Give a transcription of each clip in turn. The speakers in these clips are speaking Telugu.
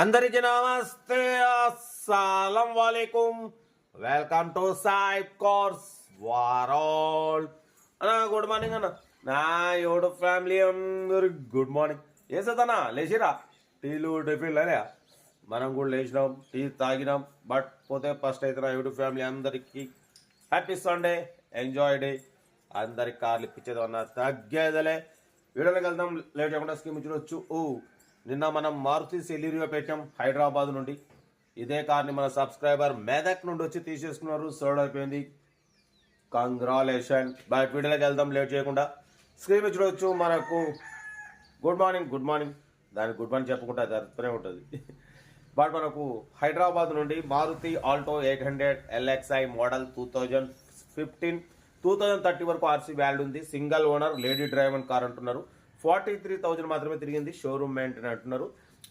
అందరికీ నమస్తే. అస్సలం వాలేకుం. వెల్కమ్ టు సాయిబ్ కోర్స్ వారాల్ అన్నా గుడ్ మార్నింగ్ అన్న. నా యూట్యూబ్ ఫ్యామిలీ అందరు గుడ్ మార్నింగ్ ఏ లేచిరా? టీలు టిఫిన్ లేలే మనం కూడా లేచినాం టీ తాగినాం బట్ పోతే ఫస్ట్ అయితే నా యూట్యూబ్ ఫ్యామిలీ అందరికీ హ్యాపీ సండే ఎంజాయ్ డే అందరికి కార్లు ఇప్పించేదన్నా తగ్గేదలే. వీడియోలోకి వెళ్దాం లేట్ చేయకుండా స్కీమ్ చూడొచ్చు. ఓ నిన్న మనం మారుతి సెలీరియో పెట్టాం హైదరాబాద్ నుండి. ఇదే కార్ని మన సబ్స్క్రైబర్ మెదక్ నుండి వచ్చి తీసేసుకున్నారు. సోల్డ్ అయిపోయింది. కంగ్రాలేషన్ బట్ వీడియోలోకి వెళ్దాం లేట్ చేయకుండా. స్క్రీన్ చూడవచ్చు మనకు గుడ్ మార్నింగ్ గుడ్ మార్నింగ్ దానికి గుడ్ మార్నింగ్ చెప్పకుండా అది ఉంటుంది. బట్ మనకు హైదరాబాద్ నుండి Maruti Alto eight hundred LXI model two thousand fifteen two thousand thirty వరకు ఆర్సీ వాల్యూ ఉంది. Single owner lady driver car అంటున్నారు. ఫార్టీ త్రీ థౌజండ్ మాత్రమే తిరిగింది. షోరూమ్ మెయింటైన్ అంటున్నారు.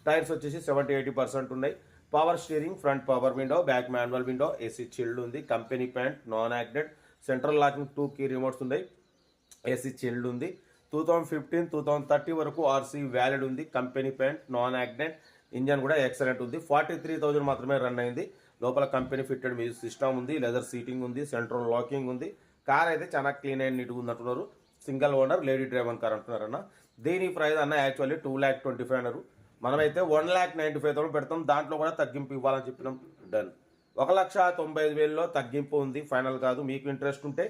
టైర్స్ వచ్చేసి సెవెంటీ ఎయిటీ పర్సెంట్ ఉన్నాయి power steering front power window back manual window AC chilled ఉంది. Company paint non acted central locking two key remotes ఉన్నాయి ఏసీ చిల్డ్ ఉంది. Two thousand fifteen two thousand thirty వరకు ఆర్సీ వ్యాలిడ్ ఉంది. Company paint non accident engine కూడా ఎక్సలెంట్ ఉంది. ఫార్టీ త్రీ థౌజండ్ మాత్రమే రన్ అయింది. లోపల కంపెనీ ఫిట్టెడ్ మ్యూజిక్ సిస్టమ్ ఉంది. లెదర్ సీటింగ్ ఉంది. సెంట్రల్ లాకింగ్ ఉంది. కార్ అయితే చాలా క్లీన్ అండ్ నీట్గా ఉంది అంటున్నారు single owner lady driver car అంటున్నారన్న. దీని ప్రైస్ అన్న actually two lakh twenty five అన్నారు. మనమైతే one lakh ninety five thousand పెడతాం. దాంట్లో కూడా తగ్గింపు ఇవ్వాలని చెప్పినాం. డన్ ఒక లక్ష తొంభై ఐదు వేలలో తగ్గింపు ఉంది. ఫైనల్ కాదు. మీకు ఇంట్రెస్ట్ ఉంటే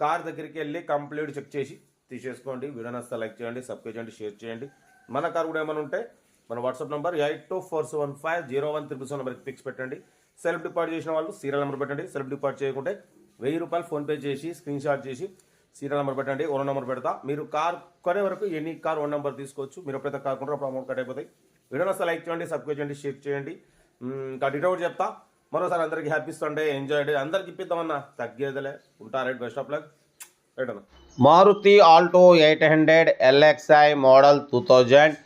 కార్ దగ్గరికి వెళ్ళి కంప్లీట్ చెక్ చేసి తీసేసుకోండి. వీడియో నస్తా లైక్ చేయండి సబ్స్క్రైబ్ చేయండి షేర్ చేయండి. మన కార్ కూడా ఏమైనా ఉంటే మన WhatsApp number eight two four seven five zero one triple seven నెంబర్కి పిక్స్ పెట్టండి. సెల్ఫ్ డిపాజిట్ చేసిన వాళ్ళు సీరియల్ నెంబర్ పెట్టండి. సెల్ఫ్ డిపాజిట్ చేయకుంటే వెయ్యి రూపాయలు ఫోన్పే చేసి స్క్రీన్ షాట్ చేసి సీరియల్ నెంబర్ పెట్టండి ఓన్ నెంబర్ పెడతా. మీరు కార్ కొనే వరకు ఎన్ని కార్ ఓన్ నెంబర్ తీసుకోవచ్చు. మీరు ఎప్పుడైతే కార్ కొంటారో అప్పుడు అమౌంట్ కట్ అయిపోతాయి. వీడియో నస్తే లైక్ చేయండి సబ్స్క్రైబ్ చేయండి షేర్ చేయండి. ఇంకా డీటెయిల్ చెప్తా. మరోసారి అందరికీ హ్యాపీ సండే ఎంజాయ్ డే. అందరికి ఇప్పిద్దామన్నా తగ్గేదిలే. ఉంటా right best of luck. Right అన్న. Maruti Alto eight hundred LXI model two thousand.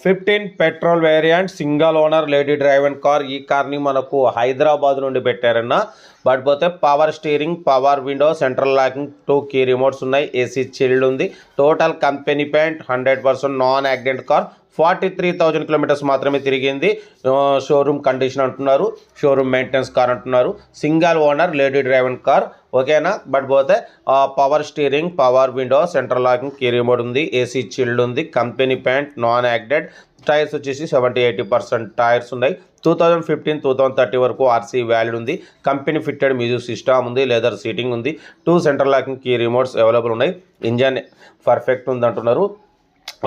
Fifteen petrol variant single owner lady drive and car ఈ కార్ని మనకు హైదరాబాద్ నుండి పెట్టారన్న. బట్ పోతే power steering power window central locking two key remotes ఉన్నాయి ఏసీ చిల్డ్ ఉంది. Total company paint hundred percent non accident car forty three thousand kilometres మాత్రమే తిరిగింది. షోరూమ్ కండిషన్ అంటున్నారు షోరూమ్ మెయింటెనెన్స్ కార్ అంటున్నారు. Single owner lady driven car ఓకేనా? బట్ పోతే power steering power window central locking key remote ఉంది ఏసీ చిల్డ్ ఉంది company paint non acted tyres వచ్చేసి సెవెంటీ ఎయిటీ పర్సెంట్ టైర్స్ ఉన్నాయి. Two thousand fifteen two thousand thirty వరకు ఆర్సీ వ్యాలిడ్ ఉంది. కంపెనీ ఫిట్టెడ్ మ్యూజిక్ సిస్టమ్ ఉంది లెదర్ సీటింగ్ ఉంది. Two central locking key remotes available ఉన్నాయి. ఇంజన్ పర్ఫెక్ట్ ఉంది అంటున్నారు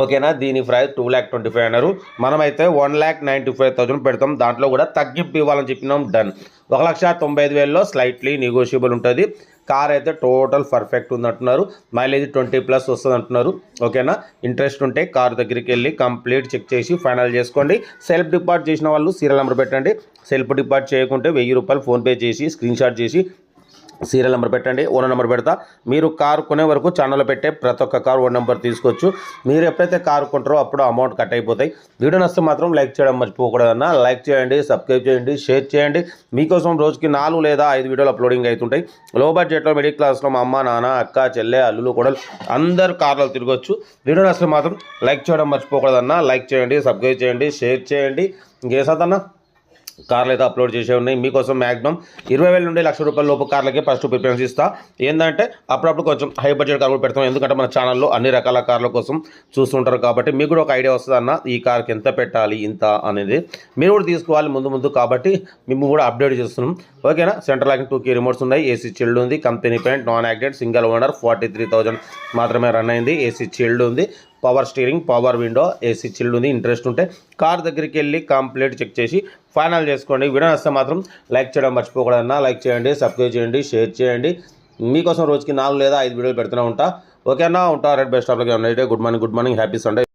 ఓకేనా? దీని price two lakh twenty five అన్నారు. మనమైతే one lakh ninety five thousand పెడతాం. దాంట్లో కూడా తగ్గింపు ఇవ్వాలని చెప్పినాం. డన్. ఒక లక్ష తొంభై ఐదు వేలలో స్లైట్లీ నెగోషియబుల్ ఉంటుంది. కార్ అయితే టోటల్ పర్ఫెక్ట్ ఉంది అంటున్నారు మైలేజ్ ట్వంటీ ప్లస్ వస్తుంది అంటున్నారు ఓకేనా? ఇంట్రెస్ట్ ఉంటే కార్ దగ్గరికి వెళ్ళి కంప్లీట్ చెక్ చేసి ఫైనల్ చేసుకోండి. సెల్ఫ్ డిపార్ట్ చేసిన వాళ్ళు సీరియల్ నెంబర్ పెట్టండి. సెల్ఫ్ డిపార్ట్ చేయకుంటే వెయ్యి రూపాయలు ఫోన్పే చేసి స్క్రీన్ షాట్ చేసి సీరియల్ నెంబర్ పెట్టండి ఓనర్ నెంబర్ పెడతా. మీరు కారు కొనే వరకు ఛానల్లో పెట్టే ప్రతి ఒక్క కారు ఓన్ నెంబర్ తీసుకోవచ్చు. మీరు ఎప్పుడైతే కారు కొంటారో అప్పుడు అమౌంట్ కట్ అయిపోతాయి. వీడియో నస్తే మాత్రం లైక్ చేయడం మర్చిపోకూడదన్నా. లైక్ చేయండి సబ్స్క్రైబ్ చేయండి షేర్ చేయండి. మీకోసం రోజుకి నాలుగు లేదా ఐదు వీడియోలు అప్లోడింగ్ అవుతుంటాయి. లో బడ్జెట్లో మిడిల్ క్లాస్లో మా అమ్మ నాన్న అక్క చెల్లె అల్లులు కూడా అందరు కార్లు తిరగచ్చు. వీడియో నస్తే మాత్రం లైక్ చేయడం మర్చిపోకూడదన్నా. లైక్ చేయండి సబ్స్క్రైబ్ చేయండి షేర్ చేయండి. ఇంకేసాదన్నా కార్లు అయితే అప్లోడ్ చేసే ఉన్నాయి. మీకోసం మ్యాక్సిమం ఇరవై వేల నుండి లక్ష రూపాయల లోపు కార్లకే ఫస్ట్ ప్రిఫరెన్స్ ఇస్తా. ఏంటంటే అప్పుడప్పుడు కొంచెం హై బడ్జెట్ కార్ పెడతాం. ఎందుకంటే మన ఛానల్లో అన్ని రకాల కార్ల కోసం చూస్తుంటారు కాబట్టి మీకు కూడా ఒక ఐడియా వస్తుంది అన్న ఈ కార్కి ఎంత పెట్టాలి ఇంత అనేది మీరు కూడా తీసుకోవాలి ముందు ముందు కాబట్టి మేము కూడా అప్డేట్ చేస్తున్నాం. ఓకేనా central locking two key remotes ఉన్నాయి. ఏసీ చిల్డ్ ఉంది. Company paint non acted single owner forty three మాత్రమే రన్ అయింది. ఏసీ చిల్డ్ ఉంది. Power steering power window AC chilled ఉంది ఇంట్రెస్ట్ ఉంటే కార్ దగ్గరికి వెళ్ళి కంప్లీట్ చెక్ చేసి ఫైనల్ చేసుకోండి. వీడియో వస్తే మాత్రం లైక్ చేయడం మర్చిపోకూడదన్నా. లైక్ చేయండి సబ్స్క్రైబ్ చేయండి షేర్ చేయండి. మీకోసం రోజుకి నాలుగు లేదా ఐదు వీడియోలు పెడుతూనే ఉంటా. ఓకేనా? ఉంటా. Right best of good morning good morning happy Sunday.